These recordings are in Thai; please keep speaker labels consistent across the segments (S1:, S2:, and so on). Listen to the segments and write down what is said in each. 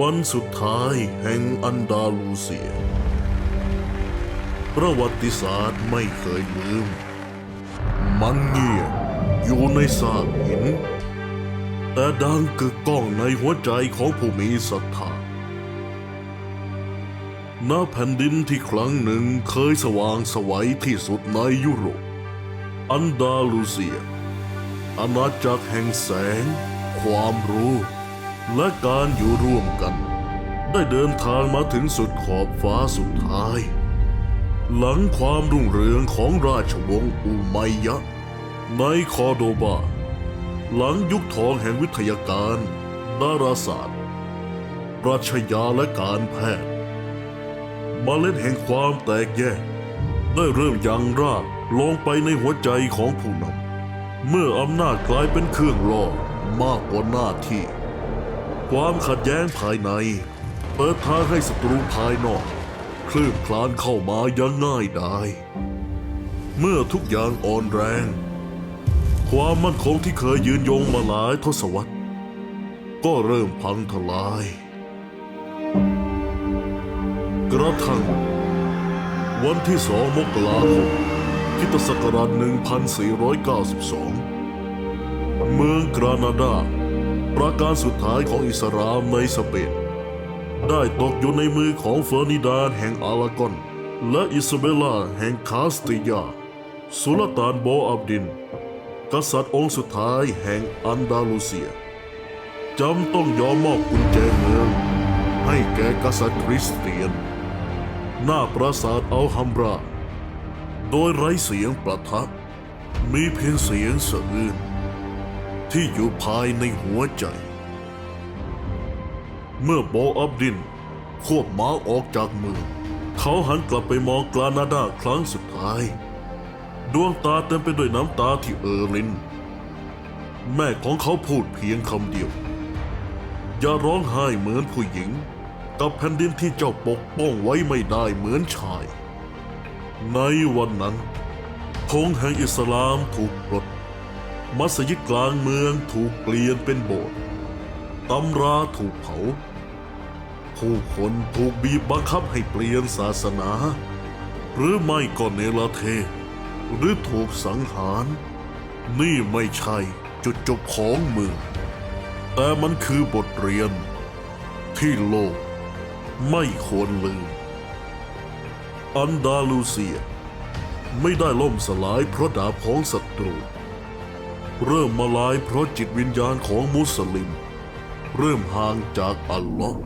S1: วันสุดท้ายแห่งอันดาลูเซีย ประวัติศาสตร์ไม่เคยลืม มันเงียบอยู่ในซากหิน แต่ดังกึกก้องในหัวใจของผู้มีศรัทธาณแผ่นดินที่ครั้งหนึ่งเคยสว่างสวัยที่สุดในยุโรป อันดาลูเซีย อาณาจักรแห่งแสง ความรู้ และการอยู่ร่วมกัน ได้เดินทางมาถึงสุดขอบฟ้าสุดท้าย หลังความรุ่งเรืองของราชวงศ์อุมัยยะ ในคอโดบา หลังยุคทองแห่งวิทยาการ ดาราศาสตร์ ปรัชญาและการแพทย์มเมล็ดแห่งความแตกแยก ได้เริ่มยังรากลงไปในหัวใจของผู้นำเมื่ออำนาจกลายเป็นเครื่องล่อมากกว่าหน้าที่ ความขัดแย้งภายใน เปิดทางให้ศัตรูภายนอก คลื่นคลานเข้ามายังง่ายดายเมื่อทุกอย่างอ่อนแรง ความมั่นคงที่เคยยืนยงมาหลายทศวรรษ ก็เริ่มพังทลาย กระทั่ง วันที่สองมกราคมคริตศักราช1492 เมืองกรานาดา ประการสุดท้ายของอิสรามในสเปนได้ตกอยู่ในมือของเฟอร์นิดานแห่งอารากอน และอิซาเบลาแห่งคาสติยา สุลต่านโบอับดิน กษัตริย์องค์สุดท้ายแห่งอันดาลูเซียจำต้องยอมมอบกุญแจเมืองให้แก่กษัตริย์คริสเตียน หน้าปราสาทอัลฮัมบรา โดยไร้เสียงประทับมีเพียงเสียงสะอื้น ที่อยู่ภายในหัวใจ เมื่อโบอับดิน ควบม้าออกจากเมืองเขาหันกลับไปมองกลานาดาครั้งสุดท้าย ดวงตาเต็มไปด้วยน้ำตาที่เอ่อรินแม่ของเขาพูดเพียงคำเดียว อย่าร้องไห้เหมือนผู้หญิง กับแผ่นดินที่เจ้าปกป้องไว้ไม่ได้เหมือนชาย ในวันนั้นธงแห่งอิสลามถูกปลด มัสยิดกลางเมืองถูกเปลี่ยนเป็นโบสถ์ตำราถูกเผา ผู้คนถูกบีบบังคับให้เปลี่ยนศาสนา หรือไม่ก็เนรเทศ หรือถูกสังหาร นี่ไม่ใช่จุดจบของเมือง แต่มันคือบทเรียน ที่โลกไม่ควรลืม อันดาลูเซีย ไม่ได้ล่มสลายเพราะดาบของศัตรู เริ่มมาลายเพราะจิตวิญญาณของมุสลิม เริ่มห่างจากอัลลอฮ์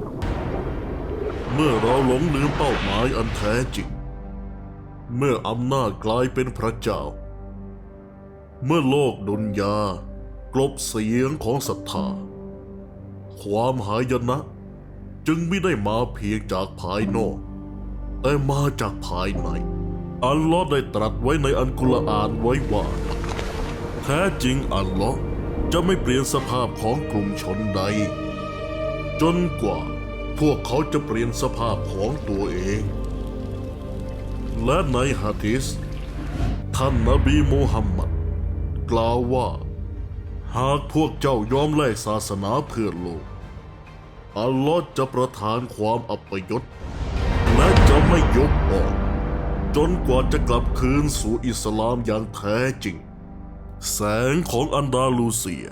S1: เมื่อเราหลงลืมเป้าหมายอันแท้จริง เมื่ออำนาจกลายเป็นพระเจ้า เมื่อโลกดุนยากลบเสียงของศรัทธา ความหายนะจึงไม่ได้มาเพียงจากภายนอก แต่มาจากภายใน อัลลอฮ์ได้ตรัสไว้ในอันกุรอานไว้ว่า ท้จริงอัลลอฮ์จะไม่เปลี่ยนสภาพของกลุ่มชนใด จนกว่าพวกเขาจะเปลี่ยนสภาพของตัวเอง และในฮะดิษท่านนบีมูฮัมมัดกล่าวว่า หากพวกเจ้ายอมแลกศาสนาเพื่อโลก อัลลอฮ์จะประทานความอัปยศและจะไม่ยกออก จนกว่าจะกลับคืนสู่อิสลามอย่างแท้จริง แสงของอันดาลูเซีย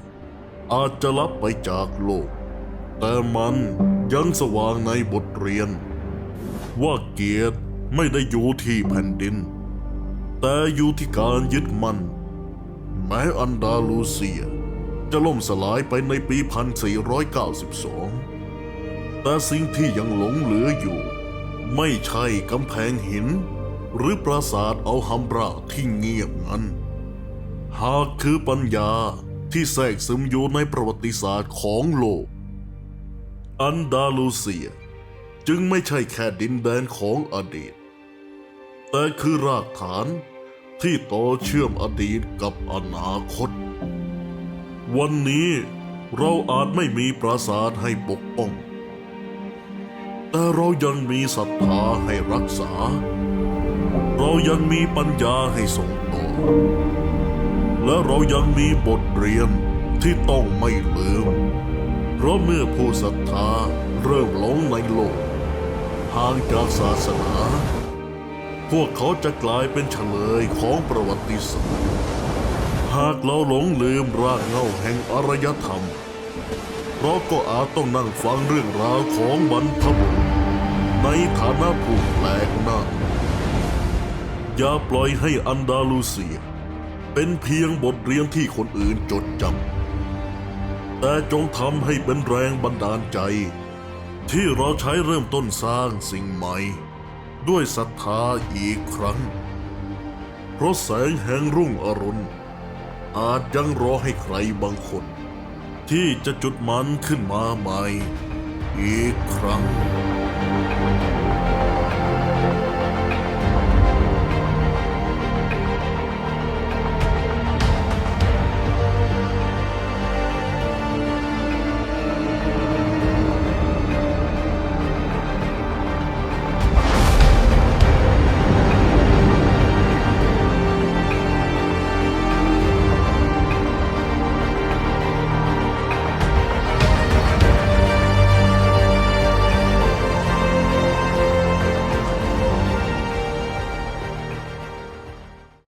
S1: อาจจะลับไปจากโลก แต่มันยังสว่างในบทเรียน ว่าเกียรติไม่ได้อยู่ที่แผ่นดิน แต่อยู่ที่การยึดมั่นแม้อันดาลูเซีย จะล่มสลายไปในปี 1492 แต่สิ่งที่ยังหลงเหลืออยู่ ไม่ใช่กำแพงหิน หรือปราสาทอัลฮัมบราที่เงียบงัน หากคือปัญญาที่แทรกซึมอยู่ในประวัติศาสตร์ของโลก อันดาลูเซีย จึงไม่ใช่แค่ดินแดนของอดีต แต่คือรากฐานที่ต่อเชื่อมอดีตกับอนาคต วันนี้เราอาจไม่มีปราสาทให้ปกป้อง แต่เรายังมีศรัทธาให้รักษา เรายังมีปัญญาให้ส่งต่อ และเรายังมีบทเรียนที่ต้องไม่ลืม เพราะเมื่อผู้ศรัทธาเริ่มหลงในโลกห่างจากศาสนา พวกเขาจะกลายเป็นเฉลยของประวัติศาสตร์หากเราหลงลืมรากเหง้าแห่งอารยธรรม เราก็อาจต้องนั่งฟังเรื่องราวของบรรพบุรุษในฐานะผู้แปลกหน้าอย่าปล่อยให้อันดาลูเซีย เป็นเพียงบทเรียนที่คนอื่นจดจำแต่จงทำให้เป็นแรงบันดาลใจ ที่เราใช้เริ่มต้นสร้างสิ่งใหม่ ด้วยศรัทธาอีกครั้ง เพราะแสงแห่งรุ่งอรุณ อาจยังรอให้ใครบางคน ที่จะจุดมันขึ้นมาใหม่ อีกครั้ง